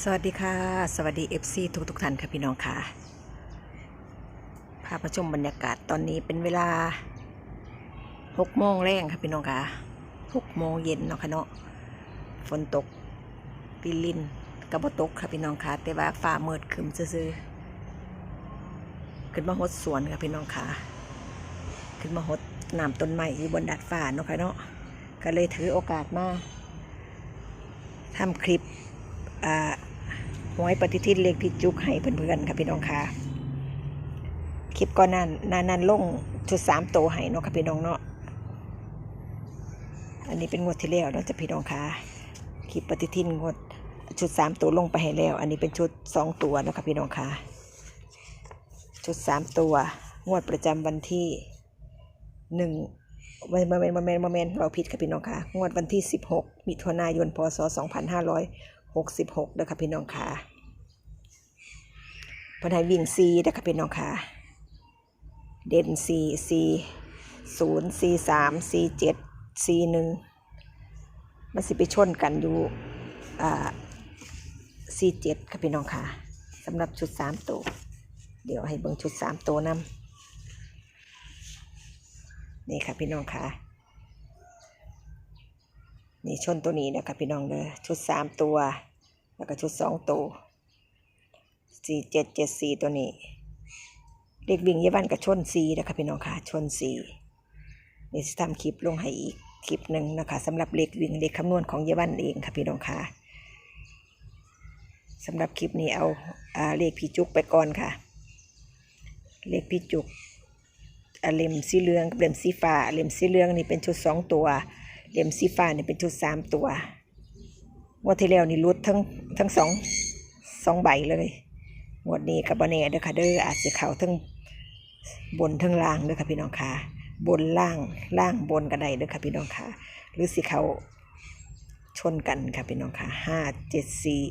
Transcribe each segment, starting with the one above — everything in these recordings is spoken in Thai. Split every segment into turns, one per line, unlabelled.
สวัสดีค่ะ สวัสดี FC ทุกทุกท่านค่ะพี่น้องค่ะ พามาชมบรรยากาศตอนนี้เป็นเวลา6โมงแรงค่ะพี่น้องค่ะ6โมงเย็นเนาะค่ะเนาะฝนตกปีลินกระบตกค่ะพี่น้องค่ะ แต่ว่าฟ้ามืดคึมซื่อขึ้นมาหดสวนค่ะพี่น้องค่ะ ขึ้นมาหดน้ำต้นไม้อยู่บนดาดฟ้าเนาะค่ะเนาะก็เลยถือโอกาสมาทำคลิป หวยปฏิทินเลขพิจุกให้เพื่อนๆค่ะพี่น้องค่ะคลิปก่อนนั้นนานนันลงชุดสามโตวให้เนาะค่ะพี่น้องเนาะอันนี้เป็นงวดที่แล้วเนาะจะพี่น้องค่ะคลิปปฏิทินงวดชุดสามตัวลงไปให้แล้ว อันนี้เป็นชุดสองตัวเนาะค่ะพี่น้องค่ะชุดสามตัว งวดประจำวันที่หนึ่งมาเมนมาเมนมาเมนเราผิดค่ะพี่น้องค่ะ งวดวันที่ 16มิถุนายน พศ 66เด้อค่ะพี่น้องค่ะเพันให้วิ่งซีเด้อค่ะพี่น้องค่ะ เด่นซีซีศูนย์ซีสามซีเจ็ดซีหนึ่งมันสิไปชนกันอยู่อ่าซีเจ็ดค่ะพี่น้องค่ะสำหรับชุดสามตัวเดี๋ยวให้เบิ่งชุดสามตัวนำนี่ค่ะพี่น้องค่ะ นี่ชนตัวนี้นะคะพี่น้องเลยชุดสามตัว แล้วก็ชุดสองตัวสี่เจ็ดเจ็ดสี่ตัวนี้ เด็กวิ่งเยาวันกับชนสี่นะคะพี่น้องค่ะชนสี่นี่จะทำคลิปลงให้อีกคลิปหนึ่งนะคะสำหรับเลขวิ่งเลขคำนวณของเยาวันเองค่ะพี่น้องค่ะสำหรับคลิปนี้เอาอ่าเลขพี่จุกไปก่อนค่ะ เลขพี่จุกเล่มสีเหลืองกับเล่มสีฟ้าเล่มสีเหลืองนี่เป็นชุดสองตัว เล่มสีฟ้านี่เป็นชุดสามตัวงวดที่แล้วนี่รุดทั้งทั้งสองสองใบเลยงวดนี้กับบเน่เด้อค่ะเด้ออาจจะเข้าทั้งบนทั้งล่างเด้อค่ะพี่น้องค่ะ บนล่างล่างบนก็ได้เด้อค่ะพี่น้องค่ะ หรือสิเขาชนกันค่ะพี่น้องค่ะห้าเจ็ดสี่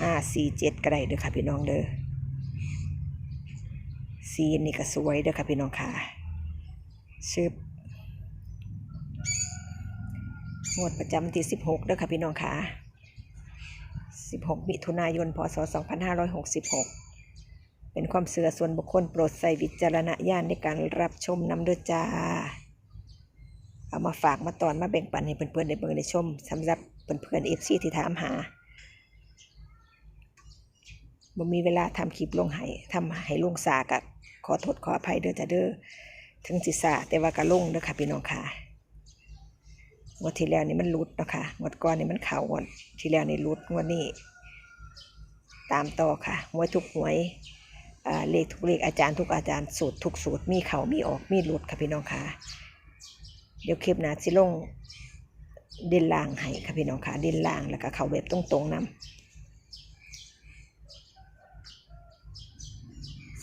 ห้าสี่เจ็ดก็ได้เด้อค่ะพี่น้องเด้อสีนี่ก็สวยเด้อค่ะพี่น้องค่ะชื่อ งวดประจำวันที่ 16เด้อค่ะพี่น้องค่ะ 16 มิถุนายน พศ 2566 เป็นความเสื่อส่วนบุคคลโปรดใส่วิจารณญาณในการรับชมนำเด้อจ้า เอามาฝากมาตอนมาแบ่งปันให้เพื่อนๆได้เบิ่งได้ชมสำหรับเพื่อนๆเอฟซีที่ถามหาบ่มีเวลาทำคลิปลงให้ทำให้ลงสากะขอโทษขออภัยเด้อจ้าเด้อถึงสิสาแต่ว่ากะลงเด้อค่ะพี่น้องค่ะ งวดที่แล้วนี่มันรุดนะคะงวดก่อนนี่มันเข่างวดที่แล้วนี่รุดงวดนี้ ตามต่อค่ะหวยทุกหวยเลขทุกเลขอาจารย์ทุกอาจารย์สูตรทุกสูตรมีเข่ามีออกมีรุดค่ะพี่น้องค่ะเดี๋ยวคลิปน้สิลงเด่นล่างให้ค่ะพี่น้องค่ะเด่นล่างแล้วก็เข่าแบบตรงๆนํ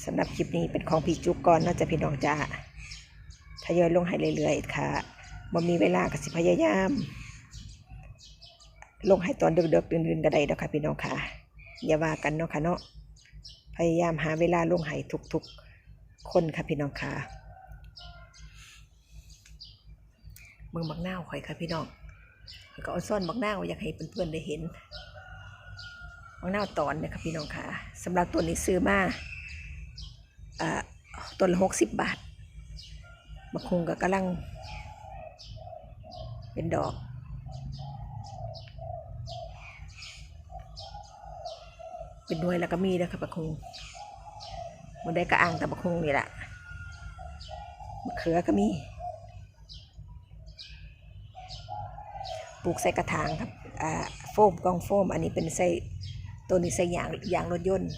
สำหรับคลิปนี้เป็นของพี่จุกก่อนน่าจะพี่น้องจ้าทยอยลงให้เรื่อยๆค่ะ บ่มีเวลาก็สิพยายาม ลงให้ตอนเดึกๆดื่นๆก็ได้เนาะค่ะพี่น้องค่ะ อย่าว่ากันเนาะค่ะเนาะพยายามหาเวลาลงให้ทุกๆคนค่ะพี่น้องค่ะเมืองบักนาข่อยค่ะพี่น้องข้อยก็เอาซ่อนบักนาอยากให้เพื่อนๆได้เห็นบักนาตอนเนี่ยค่ะพี่น้องค่ะสำหรับตัวนี้ซื้อมาอ่าต้นละหกสิบบาทมะคุงก็กำลัง เป็นดอก เป็นหน่วยแล้วก็มีนะครับมะคุงมันได้กระอ่างแต่มะคุงนี่แหละมะเขือก็มี ปลูกใส่กระถางครับอ่าโฟมกองโฟม อันนี้เป็นใส่ตัวนี้ใส่ยางยางรถยนต์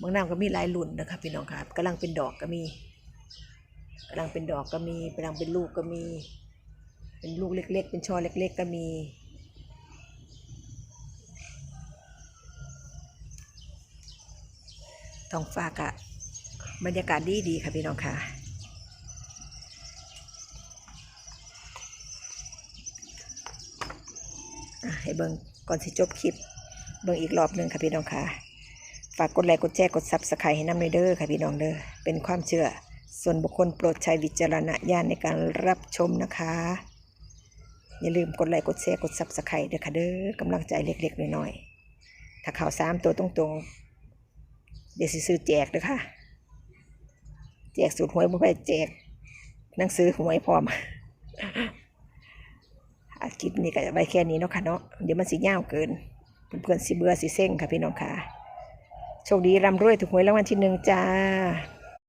บางน้ำก็มีหลายรุ่นนะครับพี่น้องครับกำลังเป็นดอกก็มี กำลังเป็นดอกก็มีกำลังเป็นลูกก็มี เป็นลูกเล็ก ๆ เป็นช่อเล็ก ๆ ก็มี ท้องฟ้าก็บรรยากาศดีดีๆค่ะพี่น้องค่ะ ให้เบิ่งก่อนสิจบคลิป เบิ่งอีกรอบหนึ่งค่ะพี่น้องค่ะ ฝากกดไลค์กดแชร์กดซับสไครต์ให้น้ำเลยเด้อค่ะพี่น้องเด้อ เป็นความเชื่อ ส่วนบุคคลโปรดใช้วิจารณญาณในการรับชมนะคะ อย่าลืมกดไลค์กดแชร์กดซับสไครต์เด้วยค่ะเด้อกำลังใจเล็กๆน้อยๆถ้าข่าวสามตัวตรงๆเดี๋ยวซื้อแจกเด้อค่ะ แจกสูตรหวยบ่ไปแจกหนังสือหวยพร้อมอาคลิปนี้ก็ไว้แค่นี้เนาะค่ะเนาะเดี๋ยวมันสิยาวเกินเพื่อนๆสิเบื่อสิเซ็งค่ะพี่น้องค่ะโชคดีร่ำรวยถูกหวยรางวัลที่หนึ่งจ้า